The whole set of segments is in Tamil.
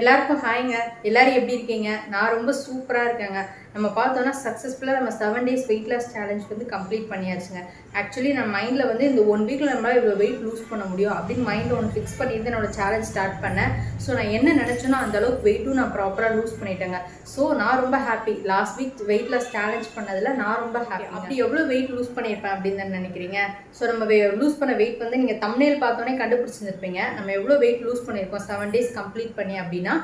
எல்லாருக்கும் ஹாய்ங்க. எல்லாரும் எப்படி இருக்கீங்க? நான் ரொம்ப சூப்பராக இருக்கேங்க. நம்ம பார்த்தோன்னா சக்ஸஸ்ஃபுல்லாக நம்ம seven days weight loss challenge வந்து கம்ப்ளீட் பண்ணியாச்சுங்க. ஆக்சுவலி நான் மைண்டில் வந்து இந்த ஒன் வீக்கில் நம்மளால் இவ்வளோ வெயிட் லூஸ் பண்ண முடியும் அப்படின்னு மைண்டில் ஒன்று ஃபிக்ஸ் பண்ணிட்டு என்னோட சேலஞ்ச் ஸ்டார்ட் பண்ணேன். ஸோ நான் என்ன நினச்சேனோ அந்த அளவுக்கு வெயிட்டும் நான் ப்ராப்பராக லூஸ் பண்ணிட்டேங்க. ஸோ நான் ரொம்ப happy last week weight loss challenge பண்ணதில் நான் ரொம்ப ஹாப்பி அப்படி எவ்வளோ வெயிட் லூஸ் பண்ணியிருப்பேன் அப்படின்னு தான் நினைக்கிறீங்க? ஸோ நம்ம லூஸ் பண்ண வெயிட் வந்து நீங்கள் தம்னேல் பார்த்தோன்னே கண்டுபிடிச்சிருந்துருப்பீங்க. நம்ம எவ்வளோ வெயிட் லூஸ் பண்ணியிருக்கோம்? செவன் டேஸ் கம்ப்ளீட் பண்ணி அப்படின்னா. அப்படின்னா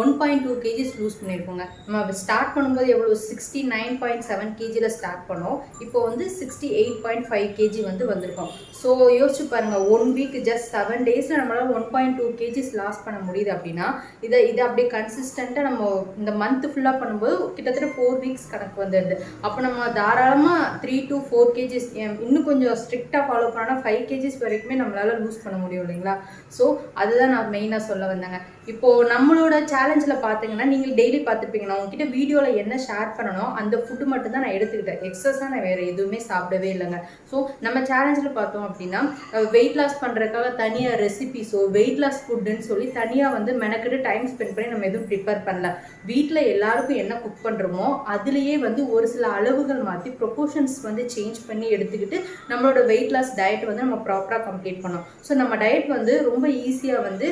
one point two kgs lose பண்ணியிருக்கோங்க நம்ம ஸ்டார்ட் பண்ணும்போது எவ்வளோ சிக்ஸ்டி நைன் பாயிண்ட் செவன் கேஜியில் ஸ்டார்ட் பண்ணோம். இப்போ வந்து sixty eight point five kg வந்து வந்திருக்கோம். ஸோ யோசிச்சு பாருங்கள் ஒன் வீக் ஜஸ்ட் செவன் டேஸில் நம்மளால் one point two kgs loss பண்ண முடியுது அப்படின்னா இதை இதை அப்படியே கன்சிஸ்டண்ட்டாக நம்ம இந்த மந்த் ஃபுல்லாக பண்ணும்போது கிட்டத்தட்ட ஃபோர் வீக்ஸ் கணக்கு வந்துடுது. அப்போ நம்ம தாராளமாக த்ரீ டு ஃபோர் கேஜிஸ் இன்னும் கொஞ்சம் ஸ்ட்ரிக்டாக ஃபாலோ பண்ணால் ஃபைவ் கேஜிஸ் வரைக்குமே நம்மளால் லூஸ் பண்ண முடியும் இல்லைங்களா? ஸோ அதுதான் நான் மெயினாக சொல்ல வந்தேங்க. இப்போது நம்மளோட சேலஞ்சில் பார்த்தீங்கன்னா நீங்கள் டெய்லி பார்த்துருப்பீங்க நான் உங்ககிட்ட வீடியோவில் என்ன ஷேர் பண்ணணும் அந்த ஃபுட்டு மட்டும் தான் நான் எடுத்துக்கிட்டேன். எக்ஸஸாக நான் வேறு எதுவுமே சாப்பிடவே இல்லைங்க. ஸோ நம்ம சேலஞ்சில் பார்த்தோம் அப்படின்னா வெயிட் லாஸ் பண்ணுறதுக்காக தனியாக ரெசிபிஸோ வெயிட் லாஸ் ஃபுட்டுன்னு சொல்லி தனியாக வந்து மெனக்கெட்டு டைம் ஸ்பெண்ட் பண்ணி நம்ம எதுவும் ப்ரிப்பேர் பண்ணல. வீட்டில் எல்லாருக்கும் என்ன குக் பண்ணுறோமோ அதுலேயே வந்து ஒரு சில அளவுகள் மாற்றி ப்ரொபோர்ஷன்ஸ் வந்து சேஞ்ச் பண்ணி எடுத்துக்கிட்டு நம்மளோட வெயிட் லாஸ் டயட் வந்து நம்ம ப்ராப்பராக கம்ப்ளீட் பண்ணோம் ஸோ நம்ம டயட் வந்து ரொம்ப ஈஸியாக வந்து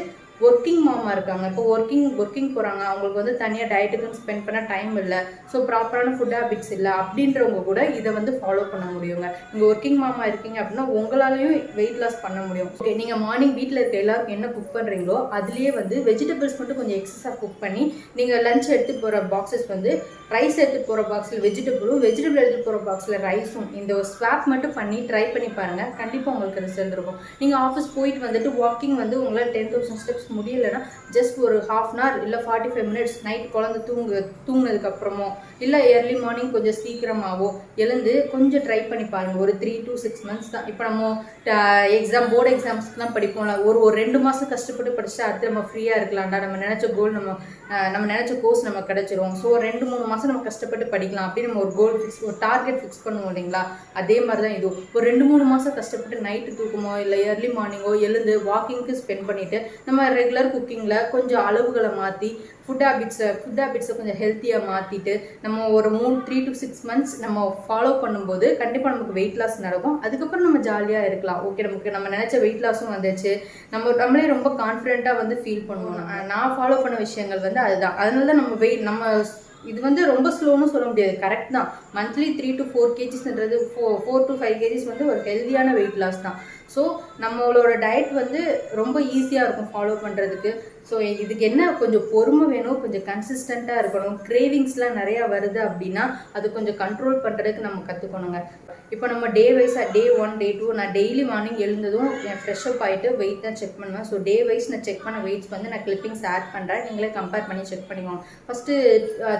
ஒர்க்கிங் மாமா இருக்காங்க. இப்போ ஒர்க்கிங் ஒர்க்கிங் போகிறாங்க அவங்களுக்கு வந்து தனியாக டயட்டுக்குன்னு ஸ்பெண்ட் பண்ண டைம் இல்லை. ஸோ ப்ராப்பரான ஃபுட் ஹேபிட்ஸ் இல்லை. அப்படின்றவங்க கூட இதை வந்து ஃபாலோ பண்ண முடியுங்க. நீங்கள் ஒர்க்கிங் மாமா இருக்கீங்க அப்படின்னா உங்களாலையும் வெயிட் லாஸ் பண்ண முடியும். ஓகே நீங்கள் மார்னிங் வீட்டில் இருக்க எல்லாருக்கும் என்ன குக் பண்ணுறீங்களோ அதுலேயே வந்து வெஜிடபிள்ஸ் மட்டும் கொஞ்சம் எக்ஸஸாக குக் பண்ணி நீங்கள் லஞ்ச் எடுத்துகிட்டு போகிற பாக்ஸஸ் வந்து ரைஸ் எடுத்துகிட்டு போகிற பாக்ஸில் வெஜிடபிளும் வெஜிடபிள் எடுத்துகிட்டு போகிற பாக்ஸில் ரைஸும் இந்த ஸ்வாப் மட்டும் பண்ணி ட்ரை பண்ணி பாருங்கள் கண்டிப்பாக உங்களுக்கு ரிசல்ட் இருக்கும். நீங்கள் ஆஃபீஸ் போயிட்டு வந்துட்டு வாக்கிங் வந்து உங்களால் டென் தௌசண்ட் ஸ்டெப்ஸ் முடியலைன்னா ஜஸ்ட் ஒரு ஹாஃப் அன் ஹவர் இல்லை ஃபார்ட்டி ஃபைவ் மினிட்ஸ் நைட் குழந்த தூங்கு தூங்கினதுக்கப்புறமோ இல்லை ஏர்லி மார்னிங் கொஞ்சம் சீக்கிரமாகவோ எழுந்து கொஞ்சம் ட்ரை பண்ணி பாருங்கள் ஒரு த்ரீ டு சிக்ஸ் மந்த்ஸ் தான். இப்போ நம்ம எக்ஸாம் போர்டு எக்ஸாம்ஸ்க்குலாம் படிப்போம்ல. ஒரு ஒரு ரெண்டு மாதம் கஷ்டப்பட்டு படிச்சுட்டு அடுத்து நம்ம ஃப்ரீயாக இருக்கலாம்டா. நம்ம நினச்ச கோல் நம்ம நம்ம நினச்ச கோர்ஸ் நம்ம கிடச்சிரும். ஸோ ரெண்டு மூணு மாதம் நம்ம கஷ்டப்பட்டு படிக்கலாம். அப்படின்னு நம்ம ஒரு கோல் ஃபிக்ஸ் ஒரு டார்கெட் ஃபிக்ஸ் பண்ணுவோம் இல்லைங்களா? அதே மாதிரி தான் இதுவும். ஒரு ரெண்டு மூணு மாதம் கஷ்டப்பட்டு நைட்டு தூக்கமோ இல்லை ஏர்லி மார்னிங்கோ எழுந்து வாக்கிங்க்கு ஸ்பெண்ட் பண்ணிவிட்டு நம்ம ரெகுலர் குக்கிங்கில் கொஞ்சம் அளவுகளை மாற்றி ஃபுட் ஹேபிட்ஸை ஃபுட் ஹேபிட்ஸை கொஞ்சம் ஹெல்த்தியாக மாற்றிட்டு நம்ம ஒரு மூணு த்ரீ டு சிக்ஸ் மந்த்ஸ் நம்ம ஃபாலோ பண்ணும்போது கண்டிப்பாக நமக்கு வெயிட் லாஸ் நடக்கும். அதுக்கப்புறம் நம்ம ஜாலியாக இருக்கலாம். ஓகே நமக்கு நம்ம நினச்ச வெயிட் லாஸும் வந்துச்சு நம்ம நம்மளே ரொம்ப கான்ஃபிடென்ட்டாக வந்து ஃபீல் பண்ணுவோம். நான் ஃபாலோ பண்ண விஷயங்கள் வந்து அதுதான். அதனால தான் நம்ம வெயிட் நம்ம இது வந்து ரொம்ப ஸ்லோன்னு சொல்ல முடியாது. கரெக்ட் தான். மந்த்லி த்ரீ டு ஃபோர் கேஜிஸ்ன்றது ஃபோ ஃபோர் டு ஃபைவ் கேஜிஸ் வந்து ஒரு ஹெல்த்தியான வெயிட் லாஸ் தான். ஸோ நம்மளோட டயட் வந்து ரொம்ப ஈஸியாக இருக்கும் ஃபாலோ பண்ணுறதுக்கு ஸோ இதுக்கு என்ன கொஞ்சம் பொறுமை வேணும் கொஞ்சம் கன்சிஸ்டண்ட்டாக இருக்கணும். கிரேவிங்ஸ்லாம் நிறையா வருது அப்படின்னா அது கொஞ்சம் கண்ட்ரோல் பண்ணுறதுக்கு நம்ம கற்றுக்கணுங்க இப்போ நம்ம டே வைஸாக டே ஒன் டே டூ நான் டெய்லி மார்னிங் எழுந்ததும் என் ஃப்ரெஷ் அப் ஆகிட்டு வெயிட் தான் செக் பண்ணுவேன். ஸோ டே வைஸ் நான் செக் பண்ண வெயிட்ஸ் வந்து நான் கிளிப்பிங்ஸ் ஆட் பண்ணுறேன் நீங்களே கம்பேர் பண்ணி செக் பண்ணிக்கோங்க. First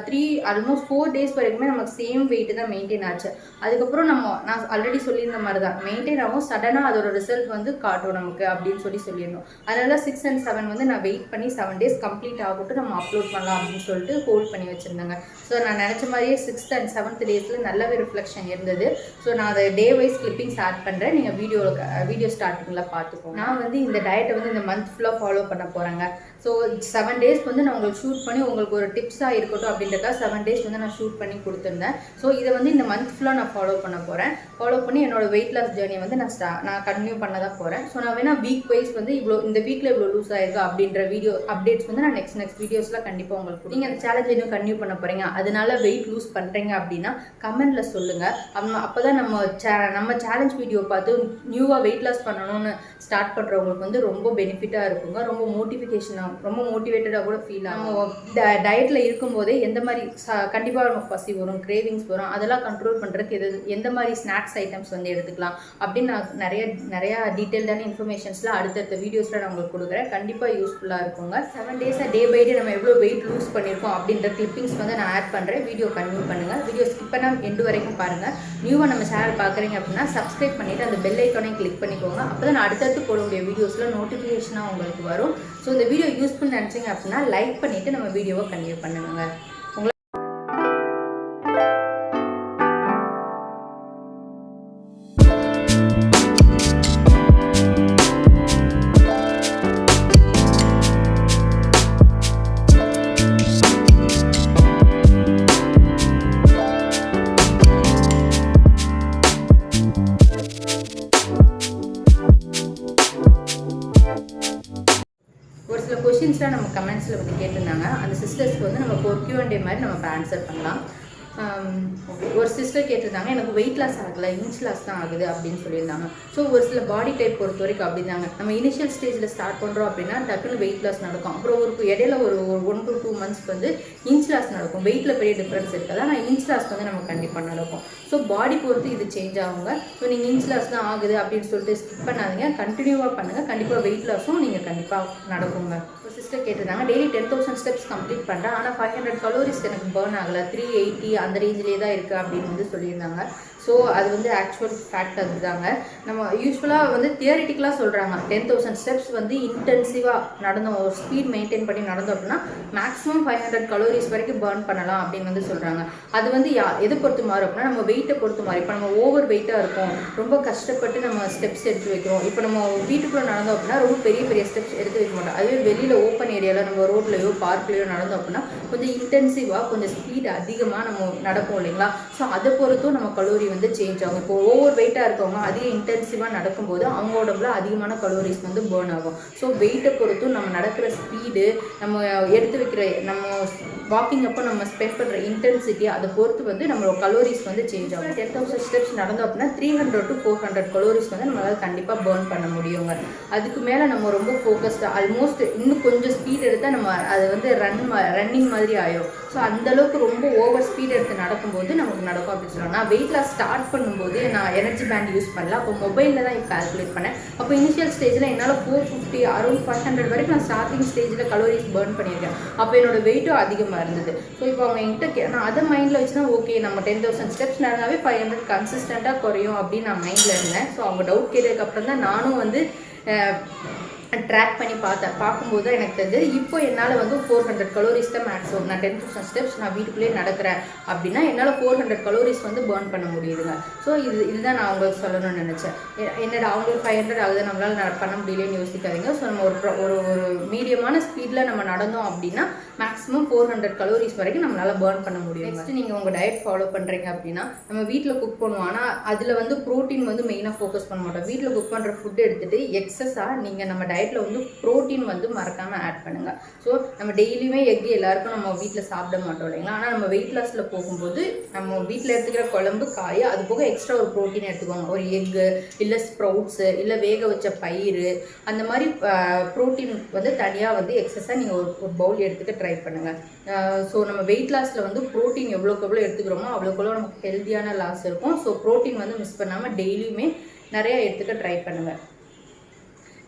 three almost four days வரைக்குமே நமக்கு சேம் வெயிட்டு தான் மெயின்டைன் ஆச்சு. அதுக்கப்புறம் நம்ம நான் ஆல்ரெடி சொல்லியிருந்த மாதிரி தான் மெயின்டைன் ஆகும் சடனாக அதோட ரிசல்ட் வந்து காட்டும் நமக்கு அப்படின்னு சொல்லி சொல்லியிருந்தோம். அதனால சிக்ஸ் அண்ட் செவன் வந்து நான் வெயிட் பண்ணி செவன் டேஸ் கம்ப்ளீட் ஆகட்டும் நம்ம அப்லோட் பண்ணலாம் அப்படின்னு சொல்லிட்டு ஹோல்ட் பண்ணி வச்சுருந்தாங்க. ஸோ நான் நினச்ச மாதிரியே சிக்ஸ்த் அண்ட் செவன்த் டேஸில் நல்லாவே ரிஃப்ளெக்ஷன் இருந்தது. ஸோ நான் அதை டே வைஸ் கிளிப்பிங்ஸ் ஆட் பண்ணுறேன் நீங்கள் வீடியோ வீடியோ ஸ்டார்டிங்கில் பார்த்துக்கோங்க. நான் வந்து இந்த டயட்டை வந்து இந்த மந்த் ஃபுல்லாக ஃபாலோ பண்ண போகிறேங்க ஸோ செவன் டேஸ் வந்து நான் உங்களுக்கு ஷூட் பண்ணி உங்களுக்கு ஒரு டிப்ஸாக இருக்கட்டும் அப்படின்றக்கா செவன் டேஸ் வந்து நான் ஷூட் பண்ணி கொடுத்துருந்தேன். ஸோ இதை வந்து இந்த மந்த் ஃபுல்லாக நான் ஃபாலோ பண்ண போகிறேன் ஃபாலோ பண்ணி என்னோட வெயிட் லாஸ் ஜேர்னி வந்து நான் ஸ்டா நான் கண்டினியூ பண்ண தான் போகிறேன் ஸோ நான் வேணால் வீக் வைஸ் வந்து இவ்வளோ இந்த வீக்கில் இவ்வளோ லூஸ் ஆயிருக்கு அப்படின்ற வீடியோ அப்டேட்ஸ் வந்து நான் நெக்ஸ்ட் நெக்ஸ்ட் வீடியோஸில் கண்டிப்பாக உங்களுக்கு நீங்கள் அந்த சேலஞ்ச் இன்னும் கண்டினியூ பண்ண போகிறீங்க அதனால வெயிட் லூஸ் பண்ணுறீங்க அப்படின்னா கமெண்ட்டில் சொல்லுங்கள் அப்போ தான் நம்ம சே நம்ம சேலஞ்ச் வீடியோ பார்த்து நியூவாக வெயிட் லாஸ் பண்ணணும்னு ஸ்டார்ட் பண்ணுறவங்களுக்கு வந்து ரொம்ப பெனிஃபிட்டாக இருக்குங்க. ரொம்ப மோட்டிஃபிகேஷனாக ரொம்ப மோட்டிவேட்டடாக கூட ஃபீல் ஆகும். நம்ம டயட்டில் இருக்கும்போதே எந்த மாதிரி ச கண்டிப்பாக நமக்கு பசி வரும் கிரேவிங்ஸ் வரும் அதெல்லாம் கண்ட்ரோல் பண்ணுறதுக்கு எது எந்த மாதிரி ஸ்நாக்ஸ் ஐட்டம்ஸ் வந்து எடுத்துக்கலாம் அப்படின்னு நான் நிறைய நிறையா டீட்டெயில்டான இன்ஃபர்மேஷன்ஸ்லாம் அடுத்தடுத்த வீடியோஸில் நான் உங்களுக்கு கொடுக்குறேன். கண்டிப்பாக யூஸ்ஃபுல்லாக இருக்குங்க. செவன் டேஸாக டே பை டே நம்ம எவ்வளோ வெயிட் லூஸ் பண்ணியிருக்கோம் அப்படின்ற கிளிப்பிங்ஸ் வந்து நான் ஆட் பண்ணுறேன் வீடியோ கன்டினியூ பண்ணுங்கள் வீடியோ ஸ்கிப் பண்ணால் எண்டு வரைக்கும் பாருங்கள் நியூவாக நம்ம சேனல் பார்க்குறீங்க அப்படின்னா சப்ஸ்கிரைப் பண்ணிவிட்டு அந்த பெல் ஐக்கானையும் கிளிக் பண்ணிக்கோங்க. அப்போ தான் நான் அடுத்தடுத்து போடக்கூடிய வீடியோஸில் நோட்டிஃபிகேஷனாக உங்களுக்கு வரும். ஸோ இந்த வீடியோ யூஸ்ஃபுல் நினச்சிங்க அப்படின்னா லைக் பண்ணிவிட்டு நம்ம வீடியோவை கண்டினியூ பண்ணுவோங்க கேட்டிருந்தாங்க எனக்கு வெயிட் லாஸ் ஆகலை இன்ச் லாஸ் தான் ஆகுது அப்படின்னு சொல்லியிருந்தாங்க. ஸோ ஒரு சில பாடி டைப் பொறுத்த வரைக்கும் அப்படிதாங்க. நம்ம இனிஷியல் ஸ்டேஜில் ஸ்டார்ட் பண்ணுறோம் அப்படின்னா டக்குனு வெயிட் லாஸ் நடக்கும். அப்புறம் ஒரு இடையில ஒரு ஒன் டு டூ மந்த்ஸ்க்கு வந்து இன்ச் லாஸ் நடக்கும். வெயிட்டில் பெரிய டிஃப்ரென்ஸ் இருக்குது. ஆனால் இன்ச் லாஸ் வந்து நம்ம கண்டிப்பாக நடக்கும். ஸோ பாடி பொறுத்து இது சேஞ்ச் ஆகுங்க. ஸோ நீங்கள் இன்ச் லாஸ் தான் ஆகுது அப்படின்னு சொல்லிட்டு ஸ்கிப் பண்ணாதீங்க. கண்டினியூவாக பண்ணுங்கள் கண்டிப்பாக வெயிட் லாஸும் நீங்கள் கண்டிப்பாக நடக்குங்க. ஒரு சிஸ்டர் கேட்டிருந்தாங்க daily ten thousand steps complete பண்ணுறேன் ஆனால் ஃபைவ் ஹண்ட்ரட் கலோரிஸ் எனக்கு பேர்ன் ஆகலை. த்ரீ எயிட்டி அந்த ரேஞ்சிலே தான் இருக்குது அப்படின்னு வந்து சொல்லியிருந்தாங்க. ஸோ அது வந்து ஆக்சுவல் ஃபேக்ட் அதுதாங்க. நம்ம யூஸ்வலாக வந்து தியரிட்டிக்கலாக சொல்கிறாங்க டென் தௌசண்ட் ஸ்டெப்ஸ் வந்து இன்டென்சிவாக நடந்தோம். ஒரு ஸ்பீட் மெயின்டைன் பண்ணி நடந்தோம் அப்படின்னா மேக்ஸிமம் ஃபைவ் ஹண்ட்ரட் கலோரிஸ் வரைக்கும் பேர்ன் பண்ணலாம் அப்படின்னு வந்து சொல்கிறாங்க அது வந்து யா எது பொறுத்து மாறும் அப்படின்னா நம்ம வெயிட்டை பொறுத்து மாறும். இப்போ நம்ம ஓவர் வெயிட்டாக இருக்கும். ரொம்ப கஷ்டப்பட்டு நம்ம ஸ்டெப்ஸ் எடுத்து வைக்கிறோம். இப்போ நம்ம வீட்டுக்குள்ளே நடந்தோம் அப்படின்னா ரொம்ப பெரிய பெரிய ஸ்டெப்ஸ் எடுத்து வைக்க மாட்டோம். அதுவே வெளியில் ஓப்பன் ஏரியாவில் நம்ம ரோட்லையோ பார்க்லையோ நடந்தோம் அப்படின்னா கொஞ்சம் இன்டென்சிவாக கொஞ்சம் ஸ்பீட் அதிகமாக நம்ம நடப்போம் இல்லைங்களா? ஸோ அதை பொறுத்தும் நம்ம கலோரி வந்து சேஞ்ச் ஆகும். இப்போ ஓவர் வெயிட்டாக இருக்கவங்க அதிக இன்டென்சிவாக நடக்கும்போது அவங்க உடம்புல அதிகமான கலோரிஸ் வந்து பேர்ன் ஆகும். ஸோ வெயிட்டை பொறுத்தும் நம்ம நடக்கிற ஸ்பீடு நம்ம எடுத்து வைக்கிற நம்ம வாக்கிங் அப்போ நம்ம ஸ்பெண்ட் பண்ணுற இன்டென்சிட்டி அதை பொறுத்து வந்து நம்மளோட கலோரிஸ் வந்து சேஞ்ச் ஆகும். டென் தௌசண்ட் ஸ்டெப்ஸ் நடந்தோம் அப்படின்னா three hundred to four hundred calories வந்து நம்மளால் கண்டிப்பாக பேர்ன் பண்ண முடியுங்க. அதுக்கு மேலே நம்ம ரொம்ப ஃபோக்கஸ்டாக ஆல்மோஸ்ட் இன்னும் கொஞ்சம் ஸ்பீட் எடுத்தால் நம்ம அது வந்து ரன் ரன்னிங் மாதிரி ஆயிடும் ஸோ அந்தளவுக்கு ரொம்ப ஓவர் ஸ்பீட் எடுத்து நடக்கும்போது நமக்கு நடக்கும் அப்படின்னு சொல்லுவாங்க நான் வெயிட் லாஸ் ஸ்டார்ட் பண்ணும்போது நான் எனர்ஜி பேண்ட் யூஸ் பண்ணல. அப்போ மொபைலில் தான் கால்குலேட் பண்ணேன். அப்போ இனிஷியல் ஸ்டேஜில் என்னால் four fifty around five hundred வரைக்கும் நான் ஸ்டார்டிங் ஸ்டேஜில் கலோரிஸ் பேர்ன் பண்ணியிருக்கேன். அப்போ என்னோட வெயிட்டும் அதிகமாக இருந்தது ஸோ இப்போ அவங்க என்கிட்ட கே நான் அதை மைண்டில் வச்சுனா ஓகே நம்ம டென் தௌசண்ட் ஸ்டெப்ஸ் நடந்தாவே ஃபைவ் ஹண்ட்ரட் கன்சிஸ்டண்ட்டாக குறையும் அப்படின்னு நான் மைண்டில் இருந்தேன். ஸோ அவங்க டவுட் கேட்டதுக்கப்புறம் தான் நானும் வந்து ட்ராக் பண்ணி பார்த்தேன் பார்க்கும்போது தான் எனக்கு தெரிஞ்சது இப்போ என்னால் வந்து ஃபோர் ஹண்ட்ரட் கலோரிஸ் தான் மேக்ஸிமம் நான் டென் தௌசண்ட் ஸ்டெப்ஸ் நான் வீட்டுக்குள்ளேயே நடக்கிறேன். அப்படின்னா என்னால் ஃபோர் ஹண்ட்ரட் கலோரிஸ் வந்து பேர்ன் பண்ண முடியுதுங்க. ஸோ இது இதுதான் நான் அவங்களுக்கு சொல்லணும்னு நினச்சேன். எ- என்னடா அவங்களுக்கு ஃபைவ் ஹண்ட்ரட் ஆகுது நம்மளால் பண்ண முடியலன்னு யோசிக்காதீங்க. ஸோ நம்ம ஒரு ஒரு ஒரு மீடியமான ஸ்பீடில் நம்ம நடந்தோம் அப்படின்னா மேக்ஸிமம் ஃபோர் ஹண்ட்ரட் கலோரிஸ் வரைக்கும் நம்மளால் பேர்ன் பண்ண முடியும் நெக்ஸ்ட் நீங்கள் உங்கள் டயட் ஃபாலோ பண்ணுறீங்க அப்படின்னா நம்ம வீட்டில் குக் பண்ணுவோம். ஆனால் அதில் வந்து ப்ரோட்டீன் வந்து மெயினாக ஃபோக்கஸ் பண்ண மாட்டோம். வீட்டில் குக் பண்ணுற ஃபுட் எடுத்துகிட்டு எக்ஸஸாக நீங்கள் நம்ம டயட் டயட்டில் வந்து ப்ரோட்டீன் வந்து மறக்காமல் ஆட் பண்ணுங்கள் ஸோ நம்ம டெய்லியுமே எக் எல்லாருக்கும் நம்ம வீட்டில் சாப்பிட மாட்டோம் இல்லைங்களா? ஆனால் நம்ம வெயிட் லாஸில் போகும்போது நம்ம வீட்டில் எடுத்துக்கிற குழம்பு காய் அது போக எக்ஸ்ட்ரா ஒரு ப்ரோட்டீன் எடுத்துக்கோங்க. ஒரு எக்கு இல்லை ஸ்ப்ரவுட்ஸு இல்லை வேக வச்ச பயிறு அந்த மாதிரி ப்ரோட்டீன் வந்து தனியாக வந்து எக்ஸஸாக நீங்கள் ஒரு ஒரு பவுல் எடுத்துக்க ட்ரை பண்ணுங்கள் ஸோ நம்ம வெயிட் லாஸில் வந்து ப்ரோட்டீன் எவ்வளோக்கு எவ்வளோ எடுத்துக்கிறோமோ அவ்வளோக்கு எவ்வளோ நமக்கு ஹெல்த்தியான லாஸ் இருக்கும். ஸோ ப்ரோட்டீன் வந்து மிஸ் பண்ணாமல் டெய்லியுமே நிறையா எடுத்துக்க ட்ரை பண்ணுங்கள்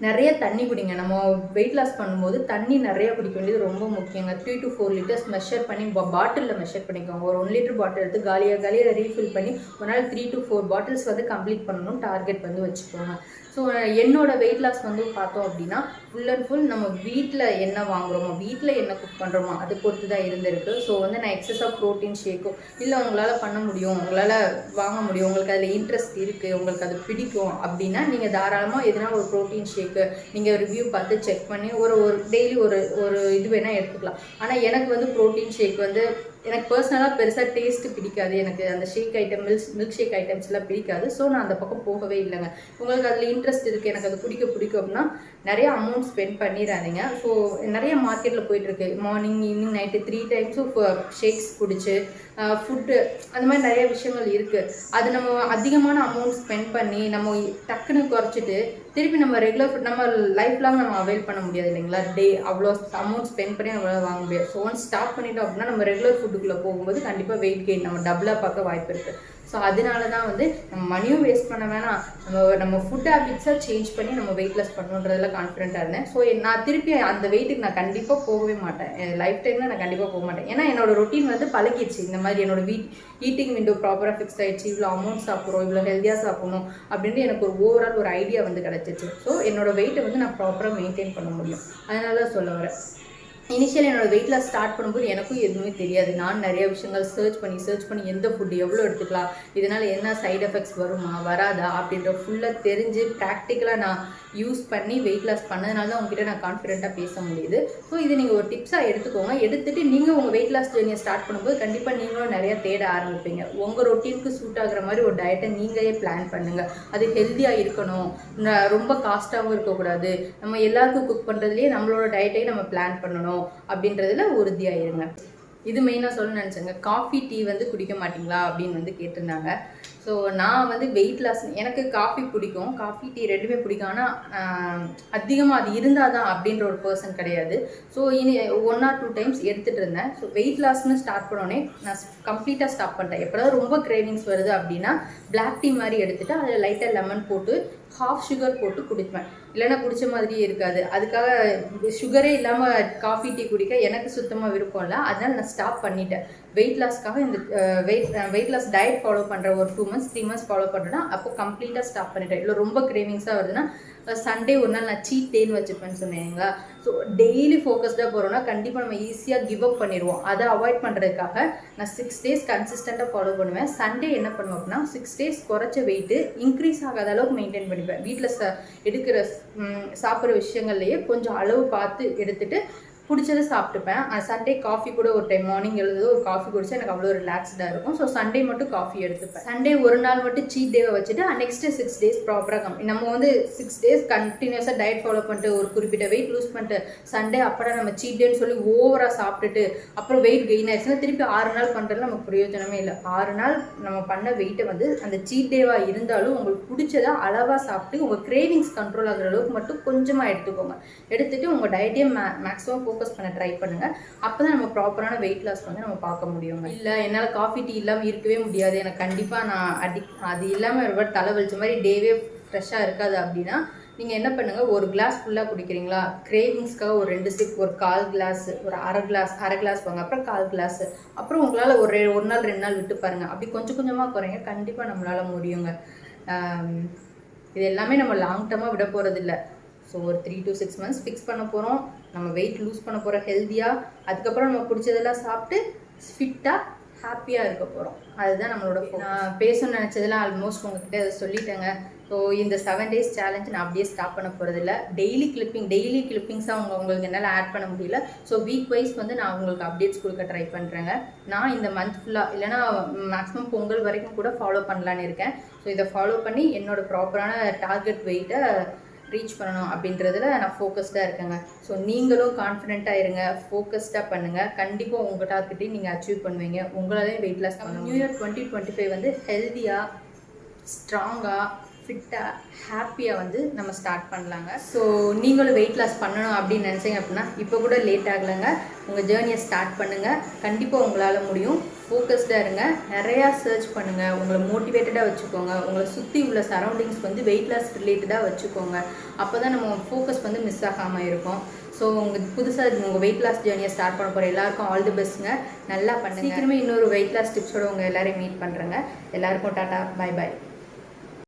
நிறைய தண்ணி குடிங்க. நம்ம வெயிட் லாஸ் பண்ணும்போது தண்ணி நிறைய குடிக்க வேண்டியது ரொம்ப முக்கியங்க. Three to four litres measure பண்ணி பாட்டிலில் மெஷர் பண்ணிக்கோங்க. ஒரு ஒன் லிட்டர் பாட்டில் எடுத்து காலியாக காலியாக ரீஃபில் பண்ணி ஒரு நாள் த்ரீ டு ஃபோர் பாட்டில்ஸ் வந்து கம்ப்ளீட் பண்ணணும் டார்கெட் வந்து வச்சுக்கோங்க. ஸோ என்னோட வெயிட் லாஸ் வந்து பார்த்தோம் அப்படின்னா ஃபுல் அண்ட் ஃபுல் நம்ம வீட்டில் என்ன வாங்குறோமோ வீட்டில் என்ன குக் பண்ணுறோமோ அதை பொறுத்து தான் இருந்திருக்கு. ஸோ வந்து நான் எக்ஸஸாக ப்ரோட்டீன் ஷேக்கோ இல்லை உங்களால் பண்ண முடியும் உங்களால் வாங்க முடியும் உங்களுக்கு அதில் இன்ட்ரெஸ்ட் இருக்குது உங்களுக்கு அது பிடிக்கும் அப்படின்னா நீங்கள் தாராளமாக எதனா ஒரு ப்ரோட்டீன் ஷேக்கு நீங்கள் ரிவ்யூ பார்த்து செக் பண்ணி ஒரு ஒரு டெய்லி ஒரு ஒரு இது வேணால் எடுத்துக்கலாம். ஆனால் எனக்கு வந்து ப்ரோட்டீன் ஷேக் வந்து எனக்கு பர்சனலாக பெருசாக டேஸ்ட்டு பிடிக்காது. எனக்கு அந்த shake item milk milk shake ஐட்டம்ஸ்லாம் பிடிக்காது. ஸோ நான் அந்த பக்கம் போகவே இல்லைங்க. உங்களுக்கு அதில் இன்ட்ரெஸ்ட் இருக்குது எனக்கு அது பிடிக்க பிடிக்கும் அப்படின்னா நிறைய அமௌண்ட் ஸ்பெண்ட் பண்ணிடாதீங்க. ஸோ நிறைய மார்க்கெட்டில் போயிட்டுருக்கு. மார்னிங் ஈவினிங் நைட்டு த்ரீ டைம்ஸும் ஷேக்ஸ் குடிச்சு uh, ஃபுட்டு அந்த மாதிரி நிறைய விஷயங்கள் இருக்குது அது நம்ம அதிகமான அமௌண்ட் ஸ்பெண்ட் பண்ணி நம்ம டக்குன்னு குறைச்சிட்டு திருப்பி நம்ம ரெகுலர் ஃபுட் நம்ம லைஃப் லாங் நம்ம அவைல் பண்ண முடியாது இல்லைங்களா? டே அவ்வளோ அமௌண்ட் ஸ்பெண்ட் பண்ணி நம்மளால் வாங்க முடியாது. ஸோ ஒன்ஸ் ஸ்டாப் பண்ணிட்டோம் அப்படின்னா நம்ம ரெகுலர் ஃபுட் ஃபுட்டுக்குள்ளே போகும்போது கண்டிப்பாக வெயிட் கெயின் நம்ம டபுளாக பார்க்க வாய்ப்பு இருக்குது ஸோ அதனால தான் வந்து நம்ம மணியும் வேஸ்ட் பண்ண வேணாம். நம்ம நம்ம ஃபுட் ஹேபிட்ஸாக சேஞ்ச் பண்ணி நம்ம வெயிட் லாஸ் பண்ணுன்றதுல கான்ஃபிடென்ட்டாக இருந்தேன். ஸோ நான் திருப்பி அந்த வெயிட்டுக்கு நான் கண்டிப்பாக போகவே மாட்டேன். என் லைஃப் டைமில் நான் கண்டிப்பாக போக மாட்டேன். ஏன்னா என்னோட ரொட்டீன் வந்து பழகிடுச்சு. இந்த மாதிரி என்னோட வீட் ஈட்டிங் விண்டோ ப்ராப்பராக ஃபிக்ஸ் ஆகிடுச்சு இவ்வளோ அமௌண்ட் சாப்பிட்றோம். இவ்வளோ ஹெல்த்தியாக சாப்பிடணும் அப்படின்ட்டு எனக்கு ஒரு ஓவரால் ஒரு ஐடியா வந்து கிடச்சிச்சு. ஸோ என்னோட வெயிட்டை வந்து நான் ப்ராப்பராக மெயின்டைன் பண்ண முடியும். அதனால தான் சொல்ல வரேன். இனிஷியல் என்னோட வெயிட் லாஸ் ஸ்டார்ட் பண்ணும்போது எனக்கும் எதுவுமே தெரியாது. நான் நிறைய விஷயங்கள் சர்ச் பண்ணி சர்ச் பண்ணி எந்த ஃபுட் எவ்வளோ எடுத்துக்கலாம் இதனால் என்ன சைட் எஃபெக்ட்ஸ் வருமா வராதா அப்படின்ற ஃபுல்லாக தெரிஞ்சு ப்ராக்டிக்கலாக நான் யூஸ் பண்ணி வெயிட் லாஸ் பண்ணதுனால தான் உங்ககிட்ட நான் கான்ஃபிடென்ட்டாக பேச முடியுது. ஸோ இது நீங்கள் ஒரு டிப்ஸாக எடுத்துக்கோங்க. எடுத்துகிட்டு நீங்கள் உங்கள் வெயிட் லாஸ் ஜேர்னியை ஸ்டார்ட் பண்ணும்போது கண்டிப்பாக நீங்களும் நிறையா தேட ஆரம்பிப்பீங்க. உங்கள் ரொட்டீனுக்கு சூட் ஆகிற மாதிரி ஒரு டயட்டை நீங்களே பிளான் பண்ணுங்கள் அது ஹெல்த்தியாக இருக்கணும். ரொம்ப காஸ்ட்டாகவும் இருக்கக்கூடாது. நம்ம எல்லாருக்கும் குக் பண்ணுறதுலேயே நம்மளோட டயட்டையும் நம்ம பிளான் பண்ணணும். அப்படின்றதுல உறுதியாயிருங்க இது மெயினாக சொல்ல நினச்சேங்க. காஃபி டீ வந்து குடிக்க மாட்டீங்களா அப்படின்னு வந்து கேட்டிருந்தாங்க. ஸோ நான் வந்து வெயிட் லாஸ் எனக்கு காஃபி பிடிக்கும். காஃபி டீ ரெண்டுமே பிடிக்கும். ஆனால் அதிகமாக அது இருந்தால் தான் அப்படின்ற ஒரு பர்சன் கிடையாது. ஸோ இனி ஒன் ஆர் டூ டைம்ஸ் எடுத்துகிட்டு இருந்தேன். ஸோ வெயிட் லாஸ்னு ஸ்டார்ட் பண்ணோடனே நான் கம்ப்ளீட்டாக ஸ்டாப் பண்ணிட்டேன். எப்போதாவது ரொம்ப கிரேவிங்ஸ் வருது அப்படின்னா பிளாக் டீ மாதிரி எடுத்துகிட்டு அதில் லைட்டாக லெமன் போட்டு ஹாஃப் சுகர் போட்டு குடிப்பேன். இல்லைன்னா குடித்த மாதிரியே இருக்காது. அதுக்காக சுகரே இல்லாமல் காஃபி டீ குடிக்க எனக்கு சுத்தமாக விருப்பம் இல்லை. அதனால் நான் ஸ்டாப் பண்ணிட்டேன். வெயிட் லாஸ்க்காக இந்த weight weight loss diet follow பண்ணுற ஒரு two months three months follow பண்ணுறேன்னா அப்போ கம்ப்ளீட்டாக ஸ்டாப் பண்ணிட்டேன். இல்லை ரொம்ப கிரேவிங்ஸாக வருதுன்னா சண்டே ஒரு நாள் நான் சீட் டேன்னு வச்சுப்பேன்னு சொன்னீங்களா ஸோ டெய்லி ஃபோக்கஸ்டாக போகிறோம்னா கண்டிப்பாக நம்ம ஈஸியாக கிவ் அப் பண்ணிடுவோம். அதை அவாய்ட் பண்ணுறதுக்காக நான் சிக்ஸ் டேஸ் கன்சிஸ்டண்ட்டாக ஃபாலோ பண்ணுவேன். சண்டே என்ன பண்ணுவேன் அப்படின்னா சிக்ஸ் டேஸ் குறைச்ச வெயிட்டு இன்க்ரீஸ் ஆகாத அளவுக்கு மெயின்டைன் பண்ணிப்பேன். வீட்டில் ச எடுக்கிற சாப்பிட்ற விஷயங்கள்லையே கொஞ்சம் அளவு பார்த்து எடுத்துகிட்டு பிடிச்சதை சாப்பிட்டுப்பேன். சண்டே காஃபி கூட ஒரு டைம் மார்னிங் எழுது ஒரு காஃபி குடிச்சா எனக்கு அவ்வளோ ரிலாக்ஸ்டாக இருக்கும். ஸோ சண்டே மட்டும் காஃபி எடுத்துப்பேன். சண்டே ஒரு நாள் மட்டும் சீட் டேவை வச்சுட்டு நெக்ஸ்ட் சிக்ஸ் டேஸ் ப்ராப்பராக கம் நம்ம வந்து சிக்ஸ் டேஸ் கண்டினியூஸாக டயட் ஃபாலோ பண்ணிட்டு ஒரு குறிப்பிட்ட வெயிட் லூஸ் பண்ணிட்டு சண்டே அப்படா நம்ம சீட் டேன்னு சொல்லி ஓவராக சாப்பிட்டுட்டு அப்புறம் வெயிட் கெயின் ஆயிடுச்சுன்னா திருப்பி ஆறு நாள் பண்ணுறதுல நமக்கு பிரயோஜனமே இல்லை. ஆறு நாள் நம்ம பண்ண வெயிட்டை வந்து அந்த சீட் டேவாக இருந்தாலும் உங்களுக்கு பிடிச்சதை அளவாக சாப்பிட்டு உங்கள் கிரேவிங்ஸ் கண்ட்ரோல் ஆகிற அளவுக்கு மட்டும் கொஞ்சமாக எடுத்துக்கோங்க. எடுத்துகிட்டு உங்கள் டயட்டையும் மே மேக்ஸிமம் ஃபோக்கஸ் பண்ண ட்ரை பண்ணுங்க. அப்போ தான் நம்ம ப்ராப்பரான வெயிட் லாஸ் வந்து நம்ம பார்க்க முடியுங்க இல்லை என்னால் காஃபி டீ இல்லாமல் இருக்கவே முடியாது. எனக்கு கண்டிப்பாக நான் அடிக் அது இல்லாமல் ரொம்ப தலை வலிச்ச மாதிரி டேவே ஃப்ரெஷ்ஷாக இருக்காது அப்படின்னா நீங்கள் என்ன பண்ணுங்கள் ஒரு கிளாஸ் ஃபுல்லாக குடிக்கிறீங்களா? கிரேவிங்ஸ்க்காக ஒரு ரெண்டு சிப் ஒரு கால் கிளாஸ் ஒரு அரை கிளாஸ் அரை கிளாஸ் வாங்க. அப்புறம் கால் கிளாஸ் அப்புறம் உங்களால் ஒரு ரெ- ஒரு நாள் ரெண்டு நாள் விட்டு பாருங்கள் அப்படி கொஞ்சம் கொஞ்சமாக குறைங்க. கண்டிப்பாக நம்மளால் முடியுங்க. இது எல்லாமே நம்ம லாங் டேர்மாக விட போகிறதில்ல ஸோ ஒரு three to six months fix பண்ண போகிறோம் நம்ம வெயிட் லூஸ் பண்ண போகிறோம் ஹெல்த்தியாக அதுக்கப்புறம் நம்ம பிடிச்சதெல்லாம் சாப்பிட்டு ஃபிட்டாக ஹாப்பியாக இருக்க போகிறோம் அதுதான் நம்மளோட நான் பேசணும்னு நினச்சதெல்லாம் ஆல்மோஸ்ட் உங்ககிட்ட சொல்லிட்டேங்க. ஸோ இந்த செவன் டேஸ் சேலஞ்ச் நான் அப்படியே ஸ்டாப் பண்ண போகிறதில்ல டெய்லி கிளிப்பிங் டெய்லி கிளிப்பிங்ஸாக அவங்க உங்களுக்கு என்னால் ஆட் பண்ண முடியல. ஸோ வீக் வைஸ் வந்து நான் உங்களுக்கு அப்டேட்ஸ் கொடுக்க ட்ரை பண்ணுறேங்க நான் இந்த மந்த் ஃபுல்லாக இல்லைனா மேக்ஸிமம் பொங்கல் வரைக்கும் கூட ஃபாலோ பண்ணலான்னு இருக்கேன். ஸோ இதை ஃபாலோ பண்ணி என்னோட ப்ராப்பரான டார்கெட் வெயிட்டை ரீச் பண்ணணும் அப்படின்றதுல நான் ஃபோக்கஸ்டாக இருக்கேங்க. ஸோ நீங்களும் கான்ஃபிடென்ட்டாக இருங்க ஃபோக்கஸ்டாக பண்ணுங்கள் கண்டிப்பாக உங்கள் டார்கெட்டையும் நீங்கள் அச்சீவ் பண்ணுவீங்க. உங்களாலையும் weight loss new year twenty twenty five வந்து ஹெல்த்தியாக ஸ்ட்ராங்காக ஃபிட்டாக ஹாப்பியாக வந்து நம்ம ஸ்டார்ட் பண்ணலாங்க. ஸோ நீங்களும் வெயிட் லாஸ் பண்ணணும் அப்படின்னு நினச்சிங்க அப்படின்னா இப்போ கூட லேட் ஆகலைங்க. உங்கள் ஜேர்னியை ஸ்டார்ட் பண்ணுங்கள் கண்டிப்பாக உங்களால் முடியும். ஃபோக்கஸ்டாக இருங்க. நிறையா சர்ச் பண்ணுங்கள் உங்களை மோட்டிவேட்டடாக வச்சுக்கோங்க. உங்களை சுற்றி உள்ள சரௌண்டிங்ஸ் வந்து வெயிட் லாஸ் ரிலேட்டடாக வச்சுக்கோங்க. அப்போ தான் நம்ம ஃபோக்கஸ் வந்து மிஸ் ஆகாமல் இருக்கும். ஸோ உங்கள் புதுசாக உங்கள் வெயிட் லாஸ் ஜேர்னியை ஸ்டார்ட் பண்ண போகிற எல்லாருக்கும் ஆல் தி பெஸ்ட்டுங்க நல்லா பண்ணுங்க. சீக்கிரமே இன்னொரு வெயிட் லாஸ் டிப்ஸோட உங்கள் எல்லோரையும் மீட் பண்ணுறேங்க எல்லாருக்கும் டாட்டா பை பை